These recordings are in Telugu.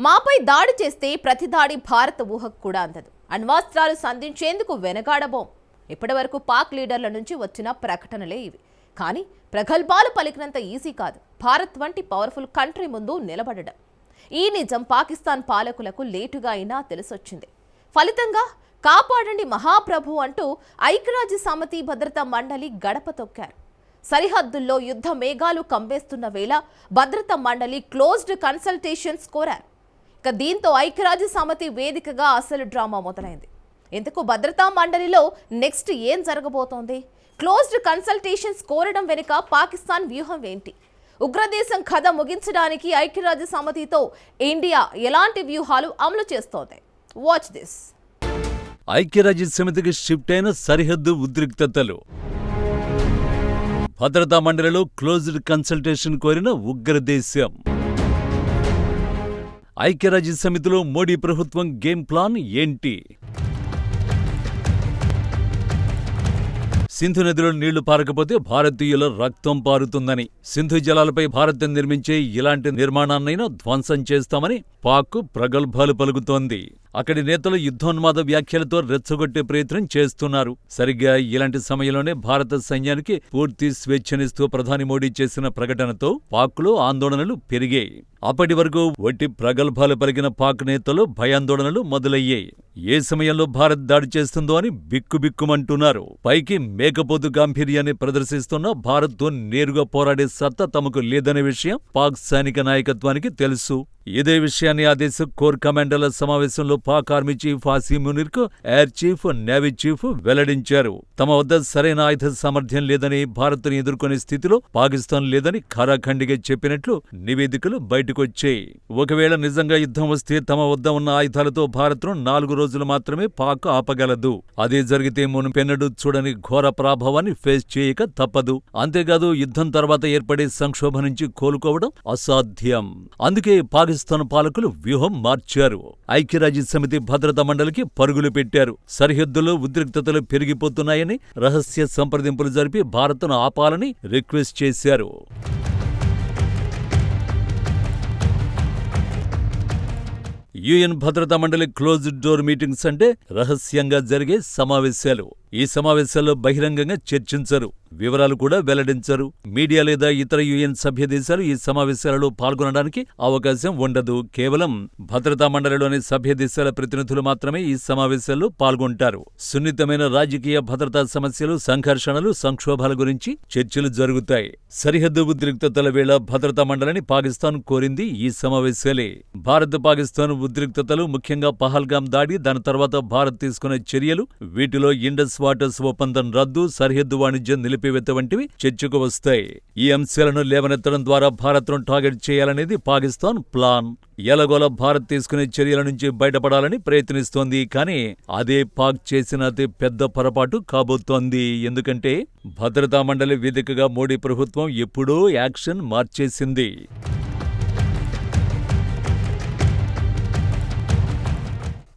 మాపై దాడి చేస్తే ప్రతి దాడి భారత ఊహకు కూడా అందదు. అణ్వాస్త్రాలు సంధించేందుకు వెనకాడబోం. ఇప్పటివరకు పాక్ లీడర్ల నుంచి వచ్చిన ప్రకటనలే ఇవి. కానీ ప్రగల్భాలు పలికినంత ఈజీ కాదు. భారత్ వంటి పవర్ఫుల్ కంట్రీ ముందు నిలబడడం. ఈ నిజం పాకిస్తాన్ పాలకులకు లేటుగా అయినా తెలిసొచ్చింది. ఫలితంగా కాపాడండి మహాప్రభు అంటూ ఐక్యరాజ్య సమితి భద్రతా మండలి గడప తొక్కారు. సరిహద్దుల్లో యుద్ధ మేఘాలు కంబేస్తున్న వేళ భద్రతా మండలి క్లోజ్డ్ కన్సల్టేషన్స్ కోరారు. ఇక దీంతో ఐక్యరాజ్య సమితి వేదికగా అసలు డ్రామా మొదలైంది. ఇంతకు భద్రతా మండలిలో నెక్స్ట్ ఏం జరగబోతోంది? క్లోజ్డ్ కన్సల్టేషన్స్ కోరడం వెనుక పాకిస్తాన్ వ్యూహం ఏంటి? ఉగ్రదేశం కథ ముగించడానికి ఐక్యరాజ్య సమితితో ఇండియా ఎలాంటి వ్యూహాలు అమలు చేస్తోంది? వాచ్ దిస్ ఐక్యరాజ్య సమితికి షిఫ్ట్ అయిన సరిహద్దు ఉద్రిక్తతలు. భద్రతా మండలిలో క్లోజ్డ్ కన్సల్టేషన్ కోరిన ఉగ్రదేశం. ఐక్యరాజ్య సమితిలో మోడీ ప్రభుత్వం గేమ్ ప్లాన్ ఏంటి? సింధు నదిలో నీళ్ళు పారకపోతే భారతీయుల రక్తం పారుతుందని. సింధు జలాలపై భారత్ నిర్మించే ఇలాంటి నిర్మాణాన్నైనా ధ్వంసం చేస్తామని పాక్ ప్రగల్భాలు పలుకుతోంది. అక్కడి నేతలు యుద్ధోన్మాద వ్యాఖ్యలతో రెచ్చగొట్టే ప్రయత్నం చేస్తున్నారు. సరిగ్గా ఇలాంటి సమయంలోనే భారత సైన్యానికి పూర్తి స్వేచ్ఛనిస్తూ ప్రధాని మోడీ చేసిన ప్రకటనతో పాక్లో ఆందోళనలు పెరిగాయి. అప్పటి వరకు వట్టి ప్రగల్భాలు పలికిన పాక్ నేతలు భయాందోళనలు మొదలయ్యాయి. ఏ సమయంలో భారత్ దాడి చేస్తుందో అని బిక్కుబిక్కుమంటున్నారు. పైకి ఏకబోధు గాంభీర్యాన్ని ప్రదర్శిస్తున్న భారత్తో నేరుగా పోరాడే సత్తా తమకు లేదనే విషయం పాక్ సైనిక నాయకత్వానికి తెలుసు. ఇదే విషయాన్ని ఆ దేశ కోర్ కమాండర్ల సమావేశంలో పాక్ ఆర్మీ చీఫ్ ఆసీ మునిర్కు ఎయిర్ చీఫ్ నేవీ చీఫ్ వెల్లడించారు. తమ వద్ద సరైన ఆయుధ సామర్థ్యం లేదని భారత్ను ఎదుర్కొనే స్థితిలో పాకిస్తాన్ లేదని ఖరాఖండిగా చెప్పినట్లు నివేదికలు బయటకొచ్చాయి. ఒకవేళ నిజంగా యుద్ధం వస్తే తమ వద్ద ఉన్న ఆయుధాలతో భారత్ను నాలుగు రోజులు మాత్రమే పాక్ ఆపగలదు. అదే జరిగితే మునుపెన్నడూ చూడని ఘోర ప్రభావాన్ని ఫేస్ చేయక తప్పదు. అంతేకాదు యుద్ధం తర్వాత ఏర్పడే సంక్షోభం నుంచి కోలుకోవడం అసాధ్యం. అందుకే పాకిస్తాన్ పాలకులు వ్యూహం మార్చారు. ఐక్యరాజ్య సమితి భద్రతా మండలికి పరుగులు పెట్టారు. సరిహద్దులో ఉద్రిక్తతలు పెరిగిపోతున్నాయని రహస్య సంప్రదింపులు జరిపి భారత్ను ఆపాలని రిక్వెస్ట్ చేశారు. యుఎన్ భద్రతా మండలి క్లోజ్డ్ డోర్ మీటింగ్స్ అంటే రహస్యంగా జరిగే సమావేశాలు. ఈ సమావేశాల్లో బహిరంగంగా చర్చించరు వివరాలు కూడా వెల్లడించరు. మీడియా లేదా ఇతర యుఎన్ సభ్య దేశాలు ఈ సమావేశాలలో పాల్గొనడానికి అవకాశం ఉండదు. కేవలం భద్రతా మండలిలోని సభ్య దేశాల ప్రతినిధులు మాత్రమే ఈ సమావేశాల్లో పాల్గొంటారు. సున్నితమైన రాజకీయ భద్రతా సమస్యలు సంఘర్షణలు సంక్షోభాల గురించి చర్చలు జరుగుతాయి. సరిహద్దు ఉద్రిక్తతల వేళ భద్రతా మండలిని పాకిస్తాన్ కోరింది ఈ సమావేశాలే. భారత్ పాకిస్తాన్ ఉద్రిక్తతలు ముఖ్యంగా పహల్గాం దాడి దాని తర్వాత భారత్ తీసుకున్న చర్యలు వీటిలో ఇండస్ వాటర్స్ ఒప్పందం రద్దు సరిహద్దు వాణిజ్యం నిలిపివేత వంటివి చర్చకు వస్తాయి. ఈ అంశాలను లేవనెత్తడం ద్వారా భారత్ను టార్గెట్ చేయాలనేది పాకిస్తాన్ ప్లాన్. ఎలగోల భారత్ తీసుకునే చర్యల నుంచి బయటపడాలని ప్రయత్నిస్తోంది కానీ అదే పాక్ చేసిన అతి పెద్ద పొరపాటు కాబోతోంది. ఎందుకంటే భద్రతా మండలి వేదికగా మోడీ ప్రభుత్వం ఎప్పుడో యాక్షన్ మార్చేసింది.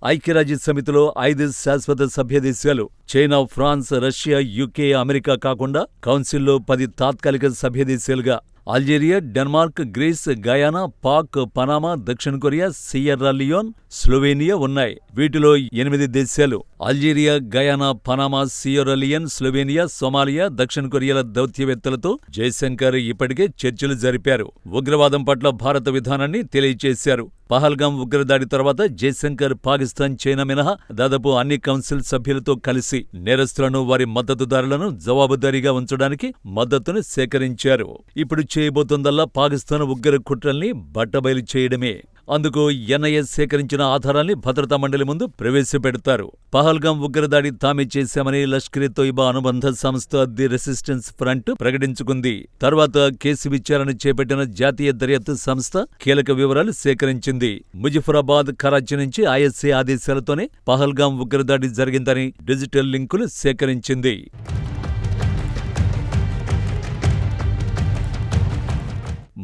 ఐక్యరాజ్య సమితిలో ఐదు శాశ్వత సభ్య దేశాలు China France Russia UK America కాకుండా కౌన్సిల్లో పది తాత్కాలిక సభ్య దేశాలుగా Algeria Denmark Greece Guyana Pak Panama దక్షిణ కొరియా సియర్రా లియోన్ స్లోవేనియా ఉన్నాయి. వీటిలో ఎనిమిది దేశాలు Algeria Guyana Panama Sierra Leone Slovenia Somalia దక్షిణ కొరియాల దౌత్యవేత్తలతో జయశంకర్ ఇప్పటికే చర్చలు జరిపారు. ఉగ్రవాదం పట్ల భారత విధానాన్ని తెలియచేశారు. పహల్గాం ఉగ్రదాడి తర్వాత జయశంకర్ పాకిస్తాన్ చైనా మినహా దాదాపు అన్ని కౌన్సిల్ సభ్యులతో కలిసి నేరస్తులను వారి మద్దతుదారులను జవాబుదారీగా ఉంచడానికి మద్దతును సేకరించారు. ఇప్పుడు చేయబోతోందల్లా పాకిస్తాన్ ఉగ్ర కుట్రల్ని బట్టబయలు చేయడమే. అందుకు ఎన్ఐఎస్ సేకరించిన ఆధారాల్ని భద్రతా మండలి ముందు ప్రవేశపెడతారు. పహల్గాం ఉగ్రదాడి తామే చేశామని లష్కరే తోయిబా అనుబంధ సంస్థ ది రెసిస్టెన్స్ ఫ్రంట్ ప్రకటించుకుంది. తర్వాత కేసు విచారణ చేపట్టిన జాతీయ దర్యాప్తు సంస్థ కీలక వివరాలు సేకరించింది. ముజఫరాబాద్ కరాచీ నుంచి ఐఎస్ఏ ఆదేశాలతోనే పహల్గాం ఉగ్రదాడి జరిగిందని డిజిటల్ లింకులు సేకరించింది.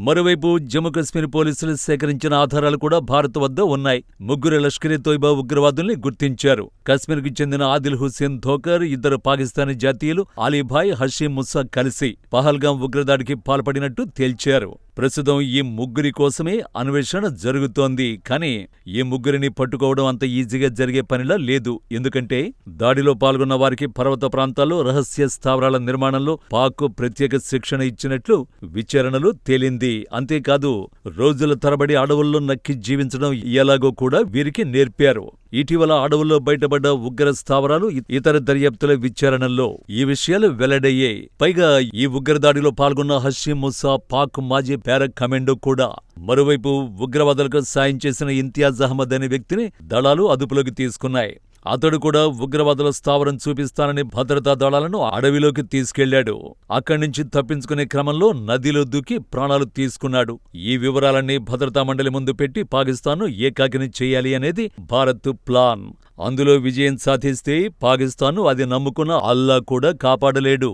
మరోవైపు జమ్మూ కాశ్మీర్ పోలీసులు సేకరించిన ఆధారాలు కూడా భారత్ వద్ద ఉన్నాయి. ముగ్గురు లష్కరే తోయిబా ఉగ్రవాదుల్ని గుర్తించారు. కాశ్మీర్కు చెందిన ఆదిల్ హుస్సేన్ ధోకర్ ఇద్దరు పాకిస్తానీ జాతీయులు అలీభాయ్ హషీం ముస్సా కలిసి పహల్గాం ఉగ్రదాడికి పాల్పడినట్టు తేల్చారు. ప్రస్తుతం ఈ ముగ్గురి కోసమే అన్వేషణ జరుగుతోంది. కానీ ఈ ముగ్గురిని పట్టుకోవడం అంత ఈజీగా జరిగే పనిలా లేదు. ఎందుకంటే దాడిలో పాల్గొన్న వారికి పర్వత ప్రాంతాల్లో రహస్య స్థావరాల నిర్మాణంలో పాక్ ప్రత్యేక శిక్షణ ఇచ్చినట్లు విచారణలో తేలింది. అంతేకాదు రోజుల తరబడి అడవుల్లో నక్కి జీవించడం ఎలాగో కూడా వీరికి నేర్పారు. ఇటీవల అడవుల్లో బయటపడ్డ ఉగ్ర స్థావరాలు ఇతర దర్యాప్తుల విచారణల్లో ఈ విషయాలు వెల్లడయ్యాయి. పైగా ఈ ఉగ్రదాడిలో పాల్గొన్న హషీం ముసా పాక్ మాజీ పారా కమాండో కూడా మరోవైపు ఉగ్రవాదులకు సాయం చేసిన ఇంతియాజ్ అహ్మద్ అనే వ్యక్తిని దళాలు అదుపులోకి తీసుకున్నాయి. అతడు కూడా ఉగ్రవాదుల స్థావరం చూపిస్తానని భద్రతా దళాలను అడవిలోకి తీసుకెళ్ళాడు అక్కడి నుంచి తప్పించుకునే క్రమంలో నదిలో దూకి ప్రాణాలు తీసుకున్నాడు. ఈ వివరాలన్నీ భద్రతా మండలి ముందు పెట్టి పాకిస్తాన్ను ఏకాకిని చేయాలి అనేది భారత్ ప్లాన్. అందులో విజయం సాధిస్తే పాకిస్తాన్ను అది నమ్ముకున్న అల్లా కూడా కాపాడలేడు.